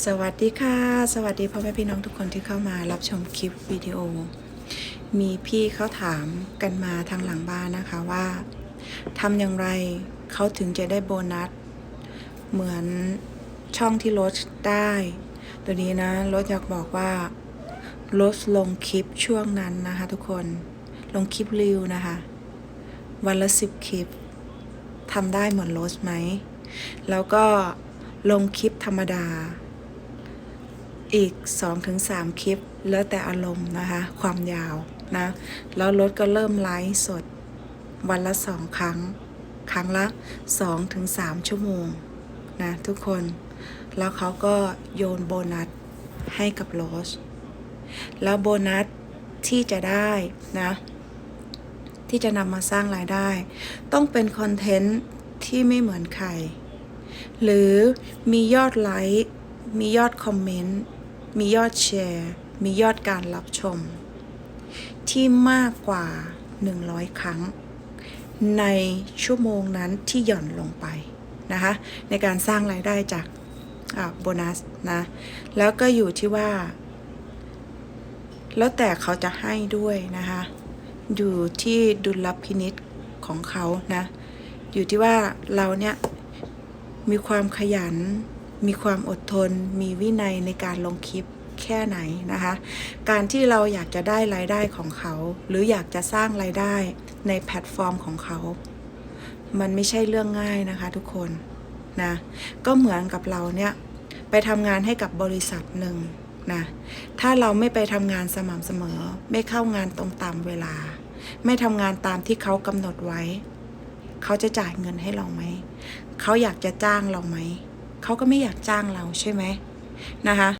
สวัสดีค่ะ สวัสดีพ่อแม่พี่น้องทุกคนที่เข้ามารับชมคลิปวิดีโอ มีพี่เขาถามกันมาทางหลังบ้านนะคะว่าทำอย่างไรเขาถึงจะได้โบนัส เหมือนช่องที่ลดได้ ตัวนี้นะรถอยากบอกว่าลดลงคลิปช่วงนั้นนะคะทุกคนลงคลิปรีวนะคะ วันละสิบคลิปทำได้เหมือนโรสไหม แล้วก็ลงคลิปธรรมดา อีก 2-3 คลิป แล้วแต่อารมณ์นะคะ ความยาวนะ แล้วรถก็เริ่มไลฟ์สด วันละสองครั้ง ครั้งละ 2-3 ชั่วโมงนะ ทุกคน แล้วเขาก็โยนโบนัสให้กับโรสแล้วโบนัสที่จะได้นะ ที่จะนำมาสร้างรายได้ ต้องเป็นคอนเทนต์ที่ไม่เหมือนใคร หรือมียอดไลค์ มียอดคอมเมนต์ มียอดแชร์ มียอดการรับชม ที่มากกว่า 100 ครั้ง ในชั่วโมงนั้นที่หย่อนลงไปนะคะ ในการสร้างรายได้จากอ่าโบนัสนะ แล้วก็อยู่ที่ว่า แล้วแต่เขาจะให้ด้วยนะคะ อยู่ที่ดุลพินิษของเขานะ อยู่ที่ว่าเราเนี่ยมีความขยัน มีความอดทน มีวินัยในการลงคลิปแค่ไหนนะคะ การที่เราอยากจะได้รายได้ของเขา หรืออยากจะสร้างรายได้ในแพลตฟอร์มของเขา มันไม่ใช่เรื่องง่ายนะคะทุกคนนะ ก็เหมือนกับเราเนี่ยไปทำงานให้กับบริษัทหนึ่งนะ ถ้าเราไม่ไปทำงานสม่ำเสมอ ไม่เข้างานตรงตามเวลา ไม่ทำงานตามที่เขากำหนดไว้ เขาจะจ่ายเงินให้เราไหม เขาอยากจะจ้างเราไหม เขาก็ไม่อยากจ้างเราใช่ไหมนะคะ